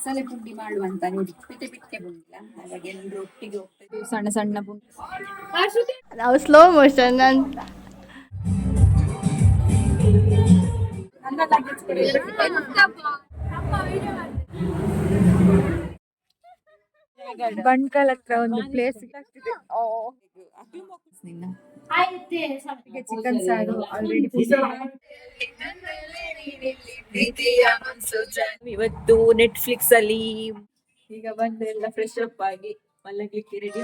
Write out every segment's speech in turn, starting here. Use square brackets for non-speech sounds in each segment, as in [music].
ಬಸಳೆ ಪುಂಡಿ ಮಾಡುವಂತ ನೋಡಿ ಬಿಟ್ಟೆ ಬಿಟ್ಟೆ ಬುಂಡಿಲ್ಲ ಹಾಗಾಗಿ ಎಲ್ಲರೂ ಒಟ್ಟಿಗೆ ಸಣ್ಣ ಸಣ್ಣ ಪುಂಡಿ. ನಾವು ಸ್ಲೋ ಮೋಷನ್ ಅಂತ. ಬಣ್ಕಲ್. ಬಂಟ್ಕಲ್ ಹತ್ರ ಒಂದು ಪ್ಲೇಸ್ ನಿನ್ನ? ಚಿಕನ್ ಸಾರು. ಆಲ್ರೆಡಿ ಇವತ್ತು ನೆಟ್ಫ್ಲಿಕ್ಸ್ ಅಲ್ಲಿ ಈಗ ಬಂದು ಎಲ್ಲ ಫ್ರೆಶ್ ಅಪ್ ಆಗಿ ಮಲಗ್ಲಿಕ್ಕೆ ರೆಡಿ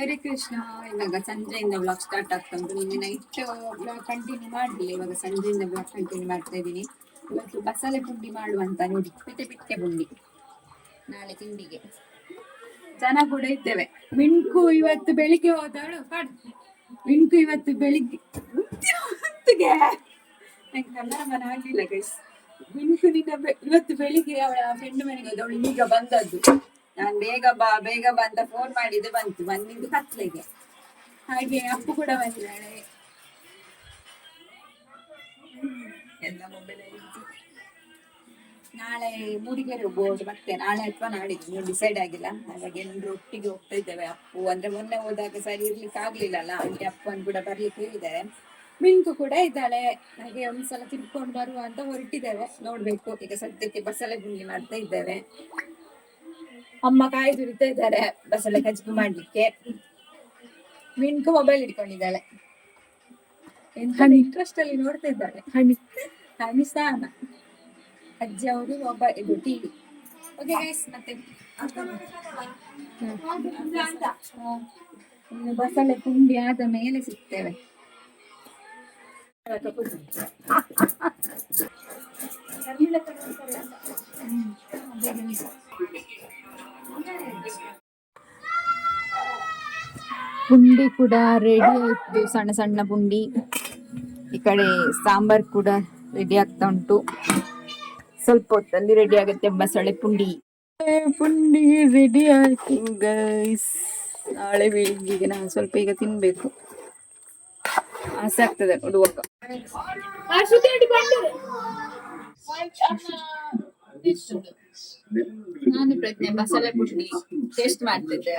ಹರಿ ಕೃಷ್ಣ. ಇವಾಗ ಸಂಜೆಯಿಂದ ಬ್ಲಾಗ್ ಸ್ಟಾರ್ಟ್ ಆಗ್ತಾ ಉಂಟು. ನಿನ್ನೆ ನೈಟ್ ಬ್ಲಾಗ್ ಕಂಟಿನ್ಯೂ ಮಾಡಲಿಲ್ಲ. ಇವಾಗ ಸಂಜೆಯಿಂದ ಬ್ಲಾಗ್ ಕಂಟಿನ್ಯೂ ಮಾಡ್ತಾ ಇದ್ದೀನಿ. ಇವತ್ತು ಬಸಳೆ ಪುಂಡಿ ಮಾಡುವಂತ ನೋಡಿ. ಬಿಟ್ಟೆ ಪಿಟ್ಟೆ ಪುಂಡಿ. ನಾಳೆ ತಿಂಡಿಗೆ. ಜನ ಕೂಡ ಇದ್ದೇವೆ. ಮಿಣ್ಕು ಇವತ್ತು ಬೆಳಿಗ್ಗೆ ಹೋದವಳು ಮಿಣ್ಕು ಇವತ್ತು ಬೆಳಿಗ್ಗೆ ನಂಗೆ ಕನ್ನಡ ಆಗ್ಲಿಲ್ಲ ಗೈಸ್ ಮಿಣ್ಕು ನಿನ್ನ ಇವತ್ತು ಬೆಳಿಗ್ಗೆ ಅವಳ ಫ್ರೆಂಡ್ ಮನೆಗೆ ಹೋದವಳು, ಈಗ ಬಂದದ್ದು. ನಾನು ಬೇಗ ಬಾ, ಬೇಗ ಬಂದ ಫೋನ್ ಮಾಡಿದ್ದು ಬಂತು. ಬಂದಿದ್ದು ಕತ್ಲೆಗೆ. ಹಾಗೆ ಅಪ್ಪು ಕೂಡ ಬಂದಿದ್ದಾಳೆ. ಎಲ್ಲ ಮೊಬೈಲ್ ನಾಳೆ ಮೂಡಿಗೆರೆ ಹೋಗ್ಬೋದು ಮತ್ತೆ ನಾಳೆ ಅಥವಾ ನಾಡಿದ್ದು ಡಿಸೈಡ್ ಆಗಿಲ್ಲ. ಹಾಗಾಗಿ ಎಲ್ಲರೂ ಒಟ್ಟಿಗೆ ಹೋಗ್ತಾ ಇದ್ದೇವೆ ಅಪ್ಪು. ಅಂದ್ರೆ ಮೊನ್ನೆ ಹೋದಾಗ ಸರಿ ಇರ್ಲಿಕ್ಕೆ ಆಗ್ಲಿಲ್ಲ ಅಲ್ಲ ಅಪ್ಪ ಅಪ್ಪನ್ ಕೂಡ ಬರ್ಲಿಕ್ಕೆ ಹೇಳಿದ್ದಾರೆ. ಮಿಂಕು ಕೂಡ ಇದ್ದಾಳೆ. ಹಾಗೆ ಒಂದ್ಸಲ ತಿರ್ಕೊಂಡು ಬರುವ ಅಂತ ಹೊರಟಿದ್ದೇವೆ. ನೋಡ್ಬೇಕು. ಈಗ ಸದ್ಯಕ್ಕೆ ಬಸಳೆ ಗುಂಡಿ ಮಾಡ್ತಾ ಇದ್ದೇವೆ. ಅಮ್ಮ ಕಾಯಿ ದುರಿತಾ ಇದ್ದಾರೆ ಬಸಳೆ ಕಜ್ಬು ಮಾಡ್ಲಿಕ್ಕೆ. ಮಿಂಕು ಮೊಬೈಲ್ ಇಟ್ಕೊಂಡಿದ್ದಾಳೆ ಇಂಟ್ರೆಸ್ಟ್ ಅಲ್ಲಿ ನೋಡ್ತಾ ಇದ್ದಾಳೆ. ಹಣಿ ಸ್ನಾನ ಅಜ್ಜಿ ಅವರು ಒಬ್ಬ ಇದು ಟಿವಿ ಓಕೆ ಗೈಸ್ ಮತ್ತೆ ಹ್ಮ್. ಇನ್ನು ಬಸಳೆ ಪುಂಡಿ ಆದ ಮೇಲೆ ಸಿಗ್ತೇವೆ ಹ್ಮ್. ಅದೇ guys. ಪುಂಡಿ ಕೂಡ ರೆಡಿ ಆಯ್ತು, ಸಣ್ಣ ಸಣ್ಣ ಪುಂಡಿ ಈ ಕಡೆ ಸಾಂಬಾರ್ ಕೂಡ ರೆಡಿ ಆಗ್ತಾ ಉಂಟು ಸ್ವಲ್ಪ ಹೊತ್ತಲ್ಲಿ ರೆಡಿ ಆಗುತ್ತೆ ಬಸಳೆ ಪುಂಡಿ. ಪುಂಡಿ ರೆಡಿ ಆಯ್ತು ಗೈಸ್ ನಾಳೆ ಬೆಳಿಗ್ಗೆಗೆ ನಾನು ಸ್ವಲ್ಪ ಈಗ ತಿನ್ಬೇಕು. ಆಸೆ ಆಗ್ತದೆ ನೋಡುವಾಗ ನಾನು ಪ್ರಜ್ಞೆ ಬಸಳೆ ಪುಂಡಿ ಟೇಸ್ಟ್ ಮಾಡ್ತಿದ್ದೆ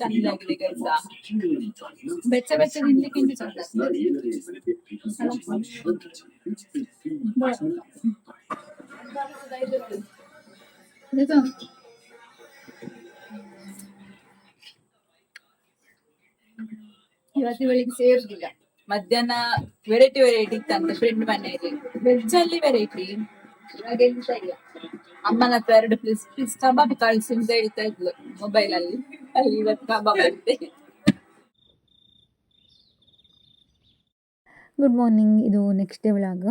ಚೆನ್ನಾಗಿದೆ ಕೆಲಸ ಬೆಚ್ಚ ಬೆಚ್ಚ ತಿನ್ಲಿಕ್ಕಿಂತ ಚಂದ ಇವತ್ತು ಬೆಳಿಗ್ಗೆ ಸೇರುದಿಲ್ಲ ಮಧ್ಯಾಹ್ನ ವೆರೈಟಿ ವೆರೈಟಿ ಇತ್ತಂತೆ ಫ್ರೆಂಡ್ ಮನೆಯಲ್ಲಿ. ವೆಜ್ ಅಲ್ಲಿ ವೆರೈಟಿ ಇಲ್ಲ. ಅಮ್ಮನ ಹತ್ರ ಎರಡು ಪೀಸ್ ಪೀಸ್ ಕಬಾಬ್ ಕಳಿಸಿ ಅಂತ ಹೇಳ್ತಾ ಇದ್ಲು ಮೊಬೈಲ್ ಅಲ್ಲಿ. ಅಲ್ಲಿ ಇವತ್ತು ಕಬಾಬ್ ಅಂತೆ. ಗುಡ್ ಮಾರ್ನಿಂಗ್ ಇದು next day vlog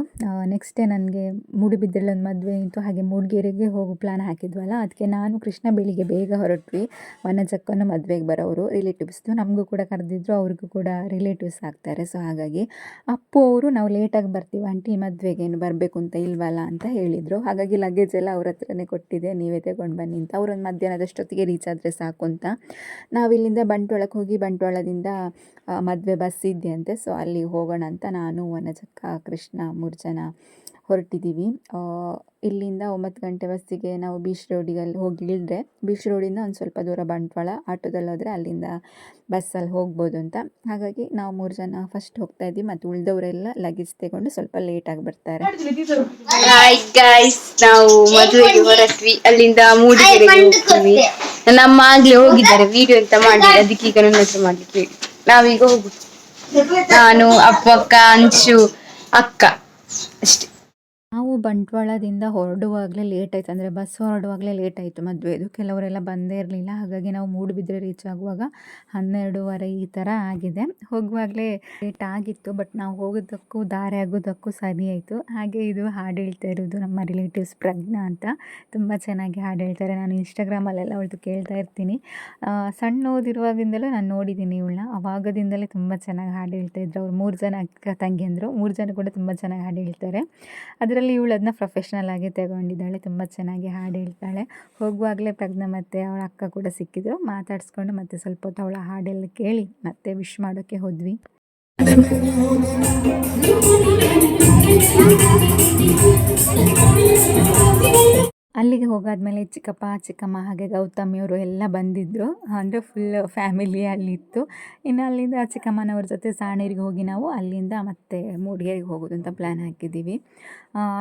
next day ನನಗೆ ಮೂಡಿಬಿದ್ರಲ್ಲಿ ಒಂದು ಮದುವೆ ಇತ್ತು, ಹಾಗೆ ಮೂಡಿಗೆರೆಗೆ ಹೋಗೋ ಪ್ಲ್ಯಾನ್ ಹಾಕಿದ್ವಲ್ಲ ಅದಕ್ಕೆ ನಾನು ಕೃಷ್ಣ ಬೆಳಿಗ್ಗೆ ಬೇಗ ಹೊರಟ್ವಿ. ವನಜಕ್ಕನ ಮದುವೆಗೆ ಬರೋರು ರಿಲೇಟಿವ್ಸ್ದು ನಮಗೂ ಕೂಡ ಕರೆದಿದ್ರು, ಅವ್ರಿಗೂ ಕೂಡ ರಿಲೇಟಿವ್ಸ್ ಆಗ್ತಾರೆ. ಸೊ ಹಾಗಾಗಿ ಅಪ್ಪು ಅವರು, ನಾವು ಲೇಟಾಗಿ ಬರ್ತೀವಿ ಆಂಟಿ, ಮದುವೆಗೆ ಏನು ಬರಬೇಕು ಅಂತ ಇಲ್ವಲ್ಲ ಅಂತ ಹೇಳಿದರು. ಹಾಗಾಗಿ ಲಗೇಜ್ ಎಲ್ಲ ಅವ್ರ ಹತ್ರನೇ ಕೊಟ್ಟಿದೆ ನೀವೇ ತಗೊಂಡು ಬನ್ನಿ ಅಂತ. ಅವರೊಂದು ಮಧ್ಯಾಹ್ನದಷ್ಟೊತ್ತಿಗೆ ರೀಚ್ ಆದರೆ ಸಾಕು ಅಂತ. ನಾವಿಲ್ಲಿಂದ ಬಂಟ್ವಾಳಕ್ಕೆ ಹೋಗಿ ಬಂಟ್ವಾಳದಿಂದ ಮದುವೆ ಬಸ್ ಇದೆಯಂತೆ ಸೊ ಅಲ್ಲಿ ಹೋಗೋಣ ಅಂತ ನಾನು ವನಜಕ್ಕ ಕೃಷ್ಣ ಮೂರು ಜನ ಹೊರಟಿದ್ದೀವಿ. ಆ, ಇಲ್ಲಿಂದ ಒಂಬತ್ತು ಗಂಟೆ ಬಸ್ಸಿಗೆ ನಾವು ಬೀಚ್ ರೋಡಿಗಲ್ಲಿ ಹೋಗಿ ಇಳಿದ್ರೆ ಬೀಚ್ ರೋಡಿಂದ ಒಂದು ಸ್ವಲ್ಪ ದೂರ ಬಂಟ್ವಾಳ ಆಟೋದಲ್ಲಿ ಹೋದರೆ ಅಲ್ಲಿಂದ ಬಸ್ಸಲ್ಲಿ ಹೋಗ್ಬೋದು ಅಂತ. ಹಾಗಾಗಿ ನಾವು ಮೂರು ಜನ ಫಸ್ಟ್ ಹೋಗ್ತಾ ಇದ್ವಿ ಮತ್ತು ಉಳಿದವರೆಲ್ಲ ಲಗೇಜ್ ತಗೊಂಡು ಸ್ವಲ್ಪ ಲೇಟ್ ಆಗಿ ಬರ್ತಾರೆ. ನಾವು ಮದುವೆಗೆ ಹೊರಟ್ವಿ. ಅಲ್ಲಿಂದ ಮೂಡಿಗೆರೆಗೆ ಹೋಗ್ತೀವಿ. ನಮ್ಮ ಆಗ್ಲೇ ಹೋಗಿದ್ದಾರೆ. ವಿಡಿಯೋ ಅಂತ ಮಾಡಿ ಅದಕ್ಕೆ ಈಗ ನನ್ನ ಹತ್ರ ಮಾಡ್ಲಿಕ್ಕೆ ನಾವೀಗ ಹೋಗುದು. ನಾನು ಅಪ್ಪಕ್ಕ ಅಂಶು ಅಕ್ಕ ಅಷ್ಟೇ. ನಾವು ಬಂಟ್ವಾಳದಿಂದ ಹೊರಡುವಾಗಲೇ ಲೇಟ್ ಆಯ್ತು. ಅಂದರೆ ಬಸ್ ಹೊರಡುವಾಗಲೇ ಲೇಟ್ ಆಯಿತು ಮದುವೆದು ಕೆಲವರೆಲ್ಲ ಬಂದೇ ಇರಲಿಲ್ಲ. ಹಾಗಾಗಿ ನಾವು ಮೂಡುಬಿದ್ರೆ ರೀಚ್ ಆಗುವಾಗ ಹನ್ನೆರಡೂವರೆ ಈ ಥರ ಆಗಿದೆ. ಹೋಗುವಾಗಲೇ ಲೇಟ್ ಆಗಿತ್ತು ಬಟ್ ನಾವು ಹೋಗೋದಕ್ಕೂ ದಾರಿ ಆಗೋದಕ್ಕೂ ಸರಿ ಆಯಿತು. ಹಾಗೆ ಇದು ಹಾಡು ಹೇಳ್ತಾ ಇರೋದು ನಮ್ಮ ರಿಲೇಟಿವ್ಸ್ ಪ್ರಜ್ಞಾ ಅಂತ. ತುಂಬ ಚೆನ್ನಾಗಿ ಹಾಡು ಹೇಳ್ತಾರೆ. ನಾನು ಇನ್ಸ್ಟಾಗ್ರಾಮಲ್ಲೆಲ್ಲ ಅವಳದು ಕೇಳ್ತಾ ಇರ್ತೀನಿ. ಸಣ್ಣ ಓದಿರುವಾಗಿಂದಲೂ ನಾನು ನೋಡಿದ್ದೀನಿ ಇವಳನ್ನ. ಅವಾಗದಿಂದಲೇ ತುಂಬ ಚೆನ್ನಾಗಿ ಹಾಡು ಹೇಳ್ತಾ ಇದ್ರು. ಅವ್ರು ಮೂರು ಜನ ಅಕ್ಕ ತಂಗಿಯಂದರು ಮೂರು ಜನ ಕೂಡ ತುಂಬ ಚೆನ್ನಾಗಿ ಹಾಡು ಹೇಳ್ತಾರೆ. ಅದರಲ್ಲಿ ಇವಳು ಅದನ್ನ ಪ್ರೊಫೆಷ್ನಲ್ ಆಗಿ ತಗೊಂಡಿದ್ದಾಳೆ, ತುಂಬ ಚೆನ್ನಾಗಿ ಹಾಡು ಹೇಳ್ತಾಳೆ. ಹೋಗುವಾಗಲೇ ಪ್ರಜ್ಞಾ ಮತ್ತು ಅವಳ ಅಕ್ಕ ಕೂಡ ಸಿಕ್ಕಿದ್ರು. ಮಾತಾಡಿಸ್ಕೊಂಡು ಮತ್ತೆ ಸ್ವಲ್ಪ ಹೊತ್ತು ಅವಳ ಹಾಡೆಲ್ಲ ಕೇಳಿ ಮತ್ತೆ ವಿಶ್ ಮಾಡೋಕ್ಕೆ ಹೋದ್ವಿ. ಅಲ್ಲಿಗೆ ಹೋಗಾದ್ಮೇಲೆ ಚಿಕ್ಕಪ್ಪ, ಚಿಕ್ಕಮ್ಮ ಹಾಗೆ ಗೌತಮಿಯವರು ಎಲ್ಲ ಬಂದಿದ್ದರು ಅಂದರೆ ಫುಲ್ ಫ್ಯಾಮಿಲಿ ಅಲ್ಲಿತ್ತು. ಇನ್ನು ಅಲ್ಲಿಂದ ಚಿಕ್ಕಮ್ಮನವ್ರ ಜೊತೆ ಸಾಣೇರಿಗೆ ಹೋಗಿ ನಾವು ಅಲ್ಲಿಂದ ಮತ್ತೆ ಮೂಡಿಗೆರೆಗೆ ಹೋಗೋದು ಅಂತ ಪ್ಲ್ಯಾನ್ ಹಾಕಿದ್ದೀವಿ.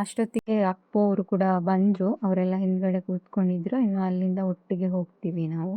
ಅಷ್ಟೊತ್ತಿಗೆ ಅಪ್ಪ ಅವರು ಕೂಡ ಬಂದರು. ಅವರೆಲ್ಲ ಹಿಂದ್ಗಡೆ ಕೂತ್ಕೊಂಡಿದ್ರು. ಇನ್ನು ಅಲ್ಲಿಂದ ಒಟ್ಟಿಗೆ ಹೋಗ್ತೀವಿ ನಾವು.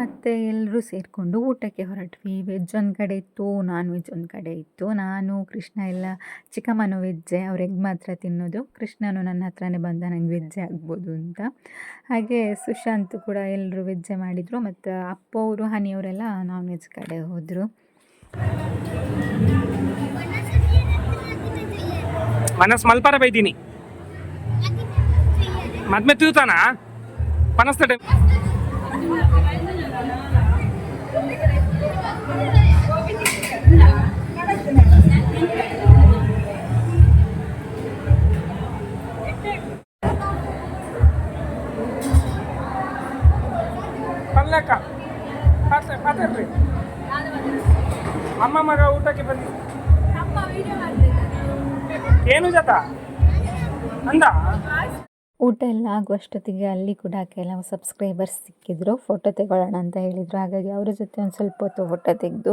ಮತ್ತೆ ಎಲ್ಲರೂ ಸೇರಿಕೊಂಡು ಊಟಕ್ಕೆ ಹೊರಟ್ವಿ. ವೆಜ್ ಒಂದು ಕಡೆ ಇತ್ತು ನಾನ್ ವೆಜ್ ಒಂದು ಕಡೆ ಇತ್ತು. ನಾನು, ಕೃಷ್ಣ ಎಲ್ಲ ಚಿಕ್ಕಮ್ಮನು ವೆಜ್ಜೆ ಅವ್ರು ಎಗ್ ಮಾತ್ರ ತಿನ್ನೋದು. ಕೃಷ್ಣನು ನನ್ನ ಹತ್ರನೇ ಬಂದ, ನಂಗೆ ವೆಜ್ಜೆ ಆಗ್ಬೋದು ಅಂತ. ಹಾಗೆ ಸುಶಾಂತ್ ಕೂಡ ಎಲ್ಲರೂ ವೆಜ್ಜೆ ಮಾಡಿದ್ರು. ಮತ್ತು ಅಪ್ಪ ಅವರು ಹನಿ ಹನಿಯವರೆಲ್ಲ ನಾನ್ ವೆಜ್ ಕಡೆ ಹೋದರು. ಮನಸ್ಸು ಮಲ್ಪಾರ ಬೈದೀನಿ. ಮದ್ಮೆ ತಿಳ್ತಾನಾ పనస్తటే ಪಲ್ಲೆಕ್ಕ ಪಾತ್ರೆ ಪಾತ್ರೆ ಅಮ್ಮ ಮಗ ಊಟಕ್ಕೆ ಬಂದಿ ಏನು ಜತ ಅಂದ ಊಟ ಎಲ್ಲ ಆಗುವಷ್ಟೊತ್ತಿಗೆ ಅಲ್ಲಿ ಕೂಡ ಕೆಲವು ಸಬ್ಸ್ಕ್ರೈಬರ್ಸ್ ಸಿಕ್ಕಿದ್ರು. ಫೋಟೋ ತೆಗೊಳ್ಳೋಣ ಅಂತ ಹೇಳಿದರು. ಹಾಗಾಗಿ ಅವರ ಜೊತೆ ಒಂದು ಸ್ವಲ್ಪ ಹೊತ್ತು ಫೋಟೋ ತೆಗೆದು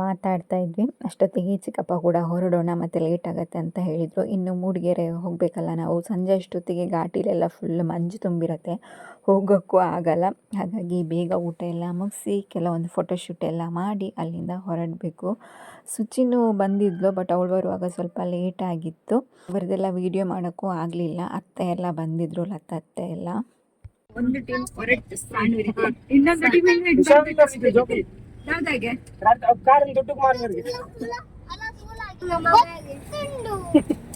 ಮಾತಾಡ್ತಾ ಇದ್ವಿ. ಅಷ್ಟೊತ್ತಿಗೆ ಚಿಕ್ಕಪ್ಪ ಕೂಡ ಹೊರಡೋಣ, ಮತ್ತು ಲೇಟ್ ಆಗುತ್ತೆ ಅಂತ ಹೇಳಿದರು. ಇನ್ನು ಮೂಡಿಗೆರೆ ಹೋಗಬೇಕಲ್ಲ ನಾವು. ಸಂಜೆ ಅಷ್ಟೊತ್ತಿಗೆ ಘಾಟಿಲೆಲ್ಲ ಫುಲ್ ಮಂಜು ತುಂಬಿರುತ್ತೆ. ಹೋಗೋಕ್ಕೂ ಆಗಲ್ಲ. ಹಾಗಾಗಿ ಬೇಗ ಊಟ ಎಲ್ಲ ಮುಗಿಸಿ, ಕೆಲವೊಂದು ಫೋಟೋಶೂಟ್ ಎಲ್ಲ ಮಾಡಿ ಅಲ್ಲಿಂದ ಹೊರಡಬೇಕು. ಸುಚಿನೂ ಬಂದಿದ್ಲು ಬಟ್ ಅವಳು ಬರುವಾಗ ಸ್ವಲ್ಪ ಲೇಟ್ ಆಗಿತ್ತು. ಅವರದೆಲ್ಲ ವೀಡಿಯೋ ಮಾಡೋಕ್ಕೂ ಆಗಲಿಲ್ಲ. ಅತ್ತೆ ಎಲ್ಲ ಬಂದಿದ್ರು ಲತಾ ಅತ್ತೆ ಎಲ್ಲ. ಒಂದು ಟೀಮ್ ಹೊರಟು ಸಾಣೂರಿಗೆ ಇನ್ನೊಂದು ಟೀಮ್ ಯಾವ್ದಾಗೆ ದುಡ್ಡು ಮಾರುವರಿಗೆ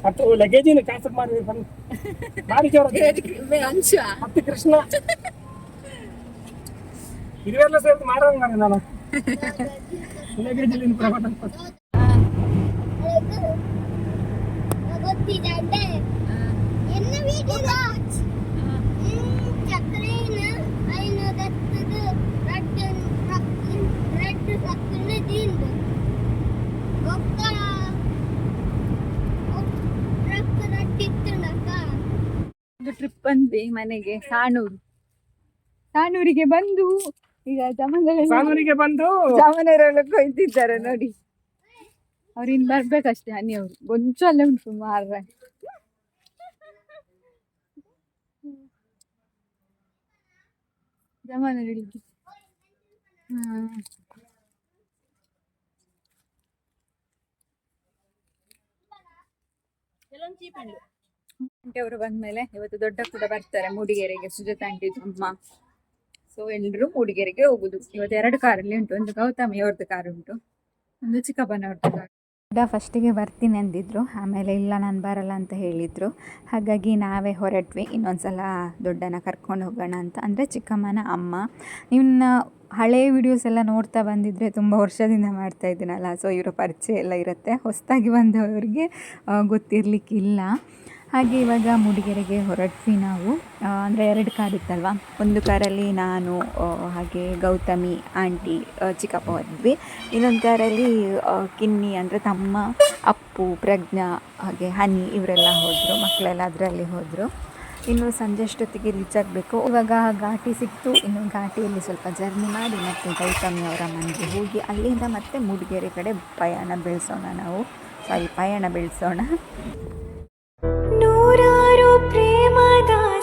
ಮತ್ತು ಲಗೇಜಿನ ಕಾಸು ಮಾರಿ ಬಂದು. ಭಾರಿ ಜೋರ ಅಂಶ. ಮತ್ತೆ ಕೃಷ್ಣ. ಇವೆಲ್ಲ ಸೇರಿ ಮಾಡೋದು ನಾನು [laughs] ಪ್ರಭಾತ ಗೊತ್ತಿದೆ ಟ್ರಿಪ್ ಬಂದ್ವಿ ಮನೆಗೆ ಸಾಣೂರು. ಸಾಣೂರಿಗೆ ಬಂದು ಈಗ ಸಾಣೂರಿಗೆ ಬಂದು ಜಾಮನೆರೆಲ್ಲ ಕೊಯ್ದಿದ್ದಾರೆ ನೋಡಿ. ಅವ್ರು ಇನ್ ಬರ್ಬೇಕಷ್ಟೇ ಹನಿ ಅವರು ಗೊಂಚಲ್ಲೇ ಉಂಟು ಮಾರ್ರೆ. ಜಮಾನರಿಗೆ ಹ್ಮ್. ಆಂಟಿ ಅವರು ಬಂದ್ಮೇಲೆ ಇವತ್ತು ದೊಡ್ಡ ಕೂಡ ಬರ್ತಾರೆ ಮೂಡಿಗೆರೆಗೆ. ಸುಜಾತ ಆಂಟಿ ಅಮ್ಮ ಸೊ ಎಲ್ರು ಮೂಡಿಗೆರೆಗೆ ಹೋಗುದು. ಇವತ್ತು ಎರಡು ಕಾರಲ್ಲಿ ಉಂಟು. ಒಂದು ಗೌತಮಿ ಅವ್ರದ್ದು ಕಾರ್ ಉಂಟು. ಒಂದು ಚಿಕ್ಕಪ್ಪನವ್ರದ್ದು ಕಾರ್. ಕೂಡ ಫಸ್ಟಿಗೆ ಬರ್ತೀನಿ ಅಂದಿದ್ರು. ಆಮೇಲೆ ಇಲ್ಲ, ನಾನು ಬರಲ್ಲ ಅಂತ ಹೇಳಿದರು. ಹಾಗಾಗಿ ನಾವೇ ಹೊರಟ್ವಿ. ಇನ್ನೊಂದು ಸಲ ದೊಡ್ಡನ ಕರ್ಕೊಂಡು ಹೋಗೋಣ ಅಂತ. ಅಂದರೆ ಚಿಕ್ಕಮ್ಮನ ಅಮ್ಮ. ಇನ್ನು ಹಳೆ ವಿಡಿಯೋಸ್ ಎಲ್ಲ ನೋಡ್ತಾ ಬಂದಿದ್ದರೆ ತುಂಬ ವರ್ಷದಿಂದ ಮಾಡ್ತಾ ಇದ್ದೀನಲ್ಲ. ಸೊ ಇವರ ಪರಿಚಯ ಎಲ್ಲ ಇರುತ್ತೆ. ಹೊಸದಾಗಿ ಬಂದವರಿಗೆ ಗೊತ್ತಿರಲಿಕ್ಕಿಲ್ಲ. ಹಾಗೆ ಇವಾಗ ಮೂಡಿಗೆರೆಗೆ ಹೊರಟ್ವಿ ನಾವು. ಅಂದರೆ ಎರಡು ಕಾರ್ ಇತ್ತಲ್ವ? ಒಂದು ಕಾರಲ್ಲಿ ನಾನು ಹಾಗೆ ಗೌತಮಿ, ಆಂಟಿ ಚಿಕ್ಕಪ್ಪ ಹೋದ್ವಿ ಇನ್ನೊಂದು ಕಾರಲ್ಲಿ ಕಿನ್ನಿ ಅಂದರೆ ತಮ್ಮ, ಅಪ್ಪು, ಪ್ರಜ್ಞಾ, ಹಾಗೆ ಹನಿ ಇವರೆಲ್ಲ ಹೋದರು, ಮಕ್ಕಳೆಲ್ಲ ಅದರಲ್ಲಿ ಹೋದರು. ಇನ್ನು ಸಂಜೆ ಅಷ್ಟೊತ್ತಿಗೆ ರೀಚ್ ಆಗಬೇಕು. ಇವಾಗ ಘಾಟಿ ಸಿಕ್ತು. ಇನ್ನು ಘಾಟಿಯಲ್ಲಿ ಸ್ವಲ್ಪ ಜರ್ನಿ ಮಾಡಿ ಮತ್ತು ಗೌತಮಿ ಅವರ ಮನೆಗೆ ಹೋಗಿ ಅಲ್ಲಿಂದ ಮತ್ತೆ ಮೂಡಿಗೆರೆ ಕಡೆ ಪಯಣ ಬೆಳೆಸೋಣ ನಾವು. ಸಾರಿ ಪಯಣ ಬೆಳೆಸೋಣ. ಸದಾ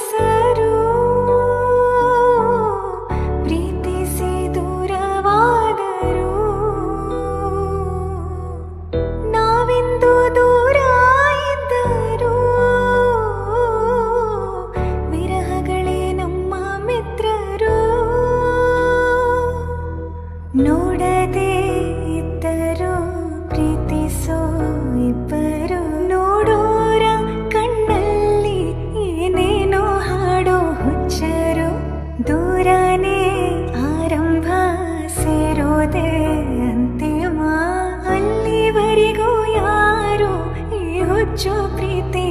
ಪ್ರೀತಿ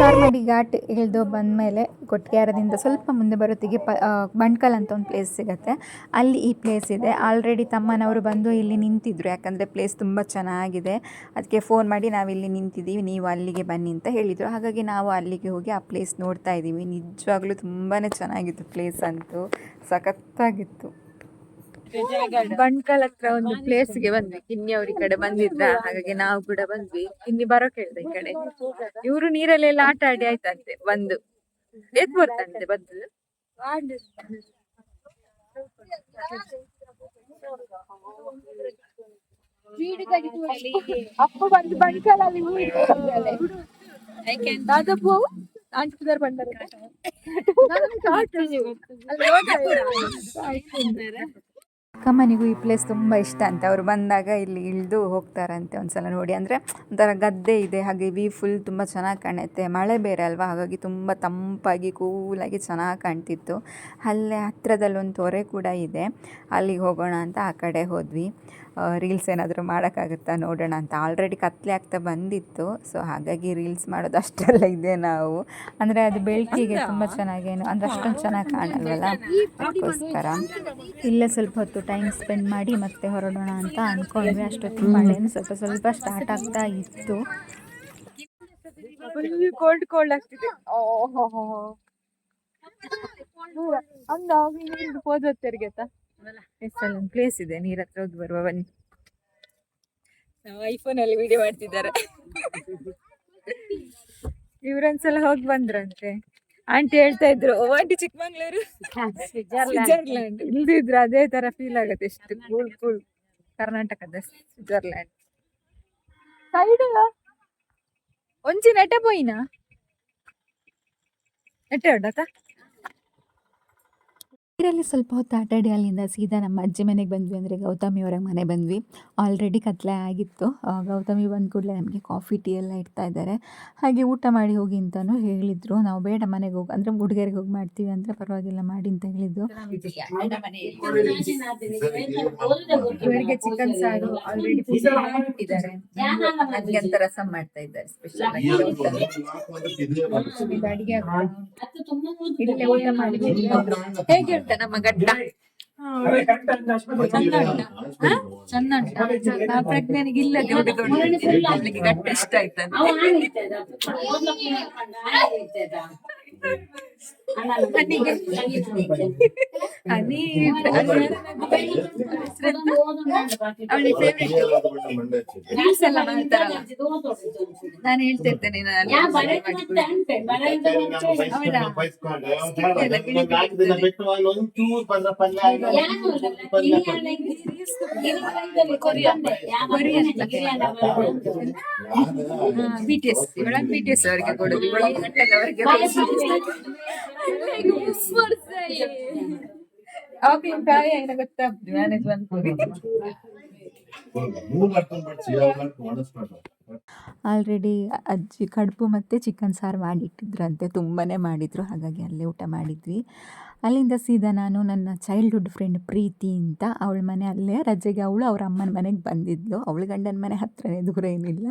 ಚಾರ್ಮಡಿ ಘಾಟ್ ಇಳಿದು ಬಂದಮೇಲೆ ಕೊಟ್ಟಿಗೆಹಾರದಿಂದ ಸ್ವಲ್ಪ ಮುಂದೆ ಬರೋತ್ತಿಗೆ ಪ ಬಂಟ್ಕಲ್ ಅಂತ ಒಂದು ಪ್ಲೇಸ್ ಸಿಗುತ್ತೆ. ಅಲ್ಲಿ ಈ ಪ್ಲೇಸ್ ಇದೆ. ಆಲ್ರೆಡಿ ತಮ್ಮನವರು ಬಂದು ಇಲ್ಲಿ ನಿಂತಿದ್ರು. ಯಾಕಂದರೆ ಪ್ಲೇಸ್ ತುಂಬ ಚೆನ್ನಾಗಿದೆ. ಅದಕ್ಕೆ ಫೋನ್ ಮಾಡಿ ನಾವು ಇಲ್ಲಿ ನಿಂತಿದ್ದೀವಿ, ನೀವು ಅಲ್ಲಿಗೆ ಬನ್ನಿ ಅಂತ ಹೇಳಿದರು. ಹಾಗಾಗಿ ನಾವು ಅಲ್ಲಿಗೆ ಹೋಗಿ ಆ ಪ್ಲೇಸ್ ನೋಡ್ತಾ ಇದ್ದೀವಿ ನಿಜವಾಗ್ಲೂ ತುಂಬಾ ಚೆನ್ನಾಗಿತ್ತು ಪ್ಲೇಸ್ ಅಂತೂ. ಸಖತ್ತಾಗಿತ್ತು. ಬಂಟ್ಕಲ್ ಹತ್ರ ಒಂದು ಪ್ಲೇಸ್ಗೆ ಬಂದ್ವಿ. ಕಿನ್ನಿ ಅವ್ರ ಈ ಕಡೆ ಬಂದಿದ್ರ ಹಾಗಾಗಿ ನಾವು ಕೂಡ ಬಂದ್ವಿ. ಕಿನ್ನಿ ಬರೋ ಕೇಳ್ದೆ ಈ ಕಡೆ. ಇವರು ನೀರಲ್ಲೆಲ್ಲ ಆಟ ಆಡಿ ಆಯ್ತಂತೆ ಬಂದು. ಎದ್ ಬರ್ತಂತೆ ಬಂದು? ಅಪ್ಪ ಬಂದು ದಾದಪ್ಪು ಆಂಟಿದಾರ್ ಬಂದಾರ ಅಕ್ಕಮ್ಮನಿಗೂ ಈ ಪ್ಲೇಸ್ ತುಂಬ ಇಷ್ಟ ಅಂತ. ಅವ್ರು ಬಂದಾಗ ಇಲ್ಲಿ ಇಳಿದು ಹೋಗ್ತಾರಂತೆ ಒಂದ್ಸಲ ನೋಡಿ. ಅಂದರೆ ಒಂಥರ ಗದ್ದೆ ಇದೆ, ಹಾಗೆ ವಿ ಫುಲ್ ತುಂಬ ಚೆನ್ನಾಗಿ ಕಾಣುತ್ತೆ. ಮಳೆ ಬೇರೆ ಅಲ್ವಾ? ಹಾಗಾಗಿ ತುಂಬ ತಂಪಾಗಿ ಕೂಲಾಗಿ ಚೆನ್ನಾಗಿ ಕಾಣ್ತಿತ್ತು. ಅಲ್ಲೇ ಹತ್ತಿರದಲ್ಲೊಂದು ತೊರೆ ಕೂಡ ಇದೆ. ಅಲ್ಲಿಗೆ ಹೋಗೋಣ ಅಂತ ಆ ಕಡೆ ಹೋದ್ವಿ. ರೀಲ್ಸ್ ಏನಾದರೂ ಮಾಡೋಕ್ಕಾಗುತ್ತಾ ನೋಡೋಣ ಅಂತ ಆಲ್ರೆಡಿ ಕತ್ಲೆ ಆಗ್ತಾ ಬಂದಿತ್ತು. ಸೊ ಹಾಗಾಗಿ ರೀಲ್ಸ್ ಮಾಡೋದು ಅಷ್ಟೆಲ್ಲ ಇದೆ ನಾವು. ಅಂದರೆ ಅದು ಬೆಳಕಿಗೆ ತುಂಬ ಚೆನ್ನಾಗೇನು ಅಂದರೆ ಅಷ್ಟೊಂದು ಚೆನ್ನಾಗಿ ಕಾಣಲ್ವಲ್ಲ? ಅದಕ್ಕೋಸ್ಕರ ಇಲ್ಲೇ ಸ್ವಲ್ಪ ಹೊತ್ತು ಟೈಮ್ ಸ್ಪೆಂಡ್ ಮಾಡಿ ಮತ್ತೆ ಹೊರಡೋಣ ಅಂತ ಅಂದ್ಕೊಂಡ್ವಿ ಅಷ್ಟೊತ್ತು ಮಳೆನೂ ಸ್ವಲ್ಪ ಸ್ವಲ್ಪ ಸ್ಟಾರ್ಟ್ ಆಗ್ತಾ ಇತ್ತು. ಕೋಲ್ಡ್ ಕೋಲ್ಡ್ ಆಗ್ತಿದೆ. ಒಂದು ಪ್ಲೇಸ್ ಇದೆ ನೀರ್ ಹತ್ರ ಹೋಗಿ ಬರುವ ಬನ್ನಿ. ನಾವು ಐಫೋನ್ ಅಲ್ಲಿ ವಿಡಿಯೋ ಮಾಡ್ತಿದ್ದಾರೆ. ಇವ್ರೊಂದ್ಸಲ ಹೋಗಿ ಬಂದ್ರಂತೆ. ಆಂಟಿ ಹೇಳ್ತಾ ಇದ್ರು ಓ ಆಂಟಿ ಚಿಕ್ಕಮಂಗ್ಳೂರು? ಸ್ವಿಟ್ಜರ್ಲ್ಯಾಂಡ್ ಇಲ್ದಿದ್ರು ಅದೇ ತರ ಫೀಲ್ ಆಗುತ್ತೆ ಎಷ್ಟು ಕೂಲ್ ಕೂಲ್ ಕರ್ನಾಟಕದ ಸ್ವಿಟ್ಜರ್ಲ್ಯಾಂಡ್ ಸೈಡ್ ಒಂಚಿ ನೆಟ ಪೋಯಿನ ನೆಟ್ಟೆ ಹೊಡತ ನೀರಲ್ಲಿ ಸ್ವಲ್ಪ ಹೊತ್ತು ಆಟಾಡಿ ಅಲ್ಲಿಂದ ಸೀದಾ ನಮ್ಮ ಅಜ್ಜಿ ಮನೆಗೆ ಬಂದ್ವಿ ಅಂದರೆ ಗೌತಮಿ ಅವರ ಮನೆ ಬಂದ್ವಿ. ಆಲ್ರೆಡಿ ಕತ್ಲೆ ಆಗಿತ್ತು. ಗೌತಮಿ ಬಂದ ಕೂಡಲೇ ನಮಗೆ ಕಾಫಿ ಟೀ ಎಲ್ಲ ಇಡ್ತಾ ಇದ್ದಾರೆ. ಹಾಗೆ ಊಟ ಮಾಡಿ ಹೋಗಿ ಅಂತಲೂ ಹೇಳಿದರು. ನಾವು ಬೇಡ ಮನೆಗೆ ಹೋಗಿ ಅಂದರೆ ಹುಡುಗರಿಗೆ ಹೋಗಿ ಮಾಡ್ತೀವಿ ಅಂದರೆ ಪರವಾಗಿಲ್ಲ ಮಾಡಿ ಅಂತ ಹೇಳಿದ್ದು. ಇವರಿಗೆ ಚಿಕನ್ ಸಾರು ಆಲ್ರೆಡಿ ಇಟ್ಟಿದ್ದಾರೆ ಅಂತ ರಸಂ ಮಾಡ್ತಾ ಇದ್ದಾರೆ. ಸ್ಪೆಷಲ್ ಅಡಿಗೆ ಹೇಗೆ ಉಂಟ ನಮ್ಮ ಗಡ್ಡ ಚಂದ ಉಂಟ. ಪ್ರಜ್ಞಾನಿಗೆ ಅವಳಿಗೆ ಗಡ್ಡ ಇಷ್ಟ ಆಯ್ತಂತೆ. [laughs] ರೀಲ್ಸ್ ಎಲ್ಲ ಮಾಡ್ತಾರಲ್ಲ ನಾನು ಹೇಳ್ತಿರ್ತೇನೆ ಬಿಟಿಎಸ್ ನಾನು ಬಿಟಿಎಸ್ ಅವರಿಗೆ ಕೊಡೋದು ಅವರಿಗೆ ಇವಳಿಗೆ ಆಲ್ರೆಡಿ ಅಜ್ಜಿ ಕಡುಬು ಮತ್ತು ಚಿಕನ್ ಸಾರು ಮಾಡಿಟ್ಟಿದ್ರಂತೆ ತುಂಬಾ ಮಾಡಿದರು ಹಾಗಾಗಿ ಅಲ್ಲೇ ಊಟ ಮಾಡಿದ್ವಿ. ಅಲ್ಲಿಂದ ಸೀದಾ ನಾನು ನನ್ನ ಚೈಲ್ಡ್ಹುಡ್ ಫ್ರೆಂಡ್ ಪ್ರೀತಿ ಅಂತ ಅವಳ ಮನೆ ಅಲ್ಲೇ ರಜೆಗೆ ಅವಳು ಅವ್ರ ಅಮ್ಮನ ಮನೆಗೆ ಬಂದಿದ್ಲು. ಅವಳ ಗಂಡನ ಮನೆ ಹತ್ರನೇ ದೂರ ಏನಿಲ್ಲ.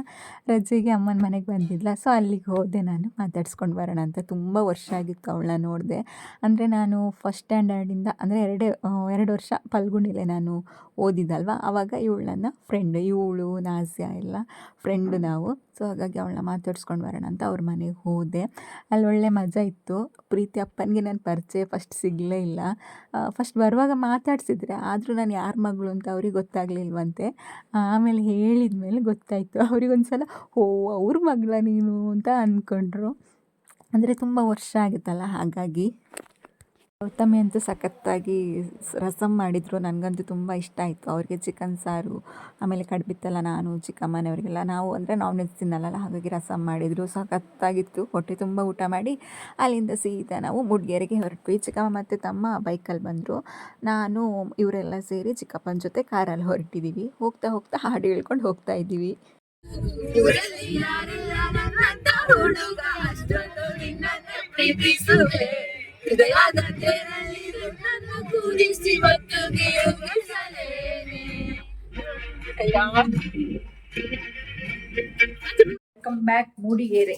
ರಜೆಗೆ ಅಮ್ಮನ ಮನೆಗೆ ಬಂದಿದ್ಲ. ಸೊ ಅಲ್ಲಿಗೆ ಹೋದೆ ನಾನು. ಮಾತಾಡ್ಸ್ಕೊಂಡು ಬರೋಣ ಅಂತ ತುಂಬ ವರ್ಷ ಆಗಿತ್ತು ಅವಳನ್ನ ನೋಡಿದೆ. ಅಂದರೆ ನಾನು ಫಸ್ಟ್ ಸ್ಟ್ಯಾಂಡರ್ಡಿಂದ ಅಂದರೆ ಎರಡೇ ಎರಡು ವರ್ಷ ಪಲ್ಗುಣಿಲೆ ನಾನು ಓದಿದ್ದಲ್ವ? ಆವಾಗ ಇವಳನ್ನ ಫ್ರೆಂಡ್ ಇವಳು, ನಾಸ್ಯ ಎಲ್ಲ ಫ್ರೆಂಡು ನಾವು. ಸೊ ಹಾಗಾಗಿ ಅವಳನ್ನ ಮಾತಾಡ್ಸ್ಕೊಂಡು ಬರೋಣ ಅಂತ ಅವ್ರ ಮನೆಗೆ ಹೋದೆ. ಅಲ್ಲಿ ಒಳ್ಳೆ ಮಜಾ ಇತ್ತು. ಪ್ರೀತಿ ಅಪ್ಪನಿಗೆ ನಾನು ಪರಿಚಯ ಫಸ್ಟ್ ಸಿಗಲೇ ಇಲ್ಲ. ಫಸ್ಟ್ ಬರುವಾಗ ಮಾತಾಡ್ಸಿದ್ರೆ, ಆದರೂ ನಾನು ಯಾರ ಮಗಳು ಅಂತ ಅವ್ರಿಗೆ ಗೊತ್ತಾಗಲಿಲ್ವಂತೆ. ಆಮೇಲೆ ಹೇಳಿದ ಮೇಲೆ ಗೊತ್ತಾಯಿತು. ಅವ್ರಿಗೊಂದು ಸಲ ಓ, ಅವ್ರ ಮಗಳ ನೀನು? ಅಂತ ಅಂದ್ಕೊಂಡ್ರು ಅಂದರೆ ತುಂಬ ವರ್ಷ ಆಗುತ್ತಲ್ಲ, ಹಾಗಾಗಿ. ಗೌತಮಿ ಅಂತೂ ಸಖತ್ತಾಗಿ ರಸಮ್ ಮಾಡಿದರು. ನನಗಂತೂ ತುಂಬ ಇಷ್ಟ ಆಯಿತು. ಅವ್ರಿಗೆ ಚಿಕನ್ ಸಾರು, ಆಮೇಲೆ ಕಡ್ಬಿತ್ತಲ್ಲ ನಾನು ಚಿಕ್ಕಮ್ಮನವರಿಗೆಲ್ಲ ನಾವು ಅಂದರೆ ನಾವು ವೆಜ್ ತಿನ್ನಲ್ಲ ಹಾಗಾಗಿ ರಸಮ್ ಮಾಡಿದರು. ಸಖತ್ತಾಗಿತ್ತು. ಹೊಟ್ಟೆ ತುಂಬ ಊಟ ಮಾಡಿ ಅಲ್ಲಿಂದ ಸೀದಾ ನಾವು ಮೂಡಿಗೆರೆಗೆ ಹೊರಟ್ವಿ. ಚಿಕ್ಕಮ್ಮ ಮತ್ತು ತಮ್ಮ ಬೈಕಲ್ಲಿ ಬಂದರು. ನಾನು ಇವರೆಲ್ಲ ಸೇರಿ ಚಿಕ್ಕಪ್ಪನ ಜೊತೆ ಕಾರಲ್ಲಿ ಹೊರಟಿದ್ದೀವಿ ಹೋಗ್ತಾ ಹೋಗ್ತಾ ಹಾಡು ಹೇಳ್ಕೊಂಡು ಹೋಗ್ತಾ ಇದ್ದೀವಿ. Welcome back Mudigere.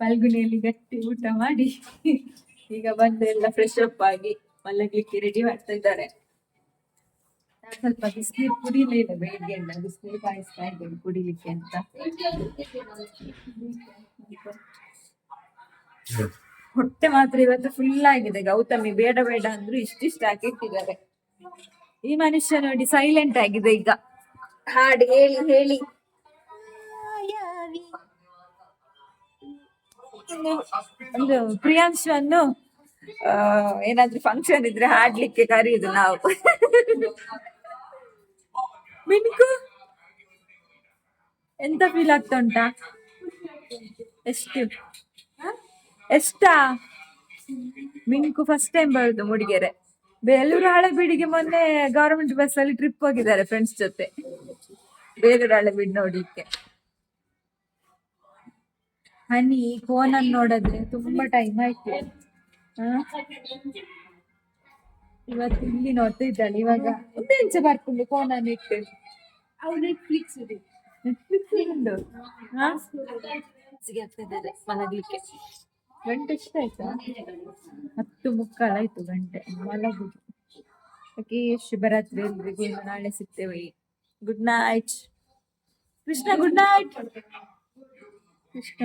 ಪಲ್ಗುಣಿಯಲ್ಲಿ ಗಟ್ಟಿ ಊಟ ಮಾಡಿ. ಈಗ ಬಂದು ಎಲ್ಲ ಫ್ರೆಶ್ ಅಪ್ ಆಗಿ ಮಲಗಲಿಕ್ಕೆ ರೆಡಿ ಮಾಡ್ತಾ ಇದ್ದಾರೆ. ನಾನ್ ಸ್ವಲ್ಪ ಬಿಸಿನೀರು ಕುಡಿಲೇ ಇಲ್ಲ ಬೆಳಿಗ್ಗೆಯಿಂದ ಬಿಸಿನೀರು ಕಾಯಿಸ್ತಾ ಇದ್ದೇನೆ ಕುಡಿಲಿಕ್ಕೆ ಅಂತ. ಹೊಟ್ಟೆ ಮಾತ್ರ ಇವತ್ತು ಫುಲ್ ಆಗಿದೆ. ಗೌತಮಿ ಬೇಡ ಬೇಡ ಅಂದ್ರು ಇಷ್ಟಿಷ್ಟ ಹಾಕಿಟ್ಟಿದ್ದಾರೆ. ಈ ಮನುಷ್ಯ ನೋಡಿ ಸೈಲೆಂಟ್ ಆಗಿದೆ ಈಗ. ಹಾಡು ಹೇಳಿ ಹೇಳಿ. ಒಂದು ಪ್ರಿಯಾಂಶವನ್ನು ಏನಾದ್ರೂ ಫಂಕ್ಷನ್ ಇದ್ರೆ ಹಾಡ್ಲಿಕ್ಕೆ ಕರೆಯುದು ನಾವು. ಮಿಣುಕು ಎಂತ ಫೀಲ್ ಆಗ್ತಾ ಉಂಟಾ? ಎಷ್ಟು? ಎಷ್ಟಾ ಮಿಂಕು ಫಸ್ಟ್ ಟೈಮ್ ಬರುದು ಮೂಡಿಗೆರೆ. ಬೇಲೂರು ಹಳೆಬೀಡಿಗೆ ಮೊನ್ನೆ ಗವರ್ಮೆಂಟ್ ಬಸ್ ಅಲ್ಲಿ ಟ್ರಿಪ್ ಹೋಗಿದ್ದಾರೆ ಫ್ರೆಂಡ್ಸ್ ಜೊತೆ. ಬೇಲೂರು ಹಳೆಬೀಡು ನೋಡಿಕ್ಕೆ ಹನಿ ಫೋನ್ ನೋಡಿದ್ರೆ ತುಂಬಾ ಟೈಮ್ ಆಯ್ತು? ಇವತ್ತು ಇಲ್ಲಿ ನೋಡ್ತಾ ಇದ್ದಾಳೆ ಇವಾಗ. ಒಂದು ಇಂಚ ಬರ್ಕೊಂಡು ಫೋನ್ ಅನ್ನು ಇಟ್ಟು ನೆಟ್ಫ್ಲಿಕ್ಸ್ ನೆಟ್ಫ್ಲಿಕ್ಸ್ ಮಲಗ್ಲಿಕ್ಕೆ. ಗಂಟೆ ಎಷ್ಟಾಯ್ತು ಹತ್ತು ಮುಕ್ಕಾಲಾಯ್ತು ಗಂಟೆ. ಮಲಗುದು ಓಕೆ ಶುಭರಾತ್ರಿ ಎಲ್ರಿಗೂ ನಾಳೆ ಸಿಗ್ತೇವೆ. Good night Krishna good night Krishna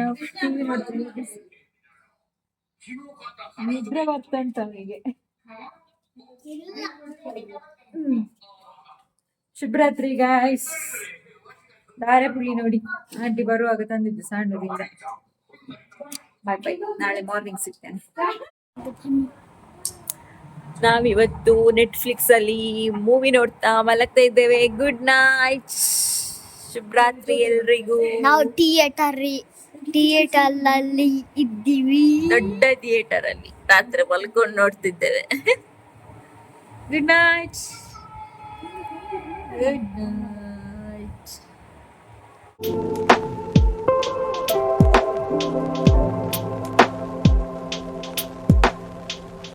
ನಿದ್ರೆ ಬರ್ತಾ ಉಂಟು ಅವನಿಗೆ. ಶುಭರಾತ್ರಿ ಗಾಯ್ಸ್ ಧಾರೆ ಪುಳಿ ನೋಡಿ. ಆಂಟಿ ಬರುವಾಗ ತಂದಿದ್ದು ಸಣ್ಣದಿಂದ ಬಾಯ್ ಬೈ ನಾಳೆ ಮಾರ್ನಿಂಗ್ ಸಿಗ್ತೇನೆ. ನಾವಿವತ್ತು ನೆಟ್ಫ್ಲಿಕ್ಸ್ ಅಲ್ಲಿ ಮೂವಿ ನೋಡ್ತಾ ಮಲಗ್ತಾ ಇದ್ದೇವೆ. ಗುಡ್ ನೈಟ್ ಶುಭರಾತ್ರಿ ಎಲ್ರಿಗೂ. ನಾವು ಥಿಯೇಟರ್ ರೀ ಥಿಯೇಟರ್ ಅಲ್ಲಿ ಇದ್ದೀವಿ. ದೊಡ್ಡ ಥಿಯೇಟರ್ ಅಲ್ಲಿ ರಾತ್ರಿ ಮಲ್ಕೊಂಡು ನೋಡ್ತಿದ್ದೇವೆ. Good night good night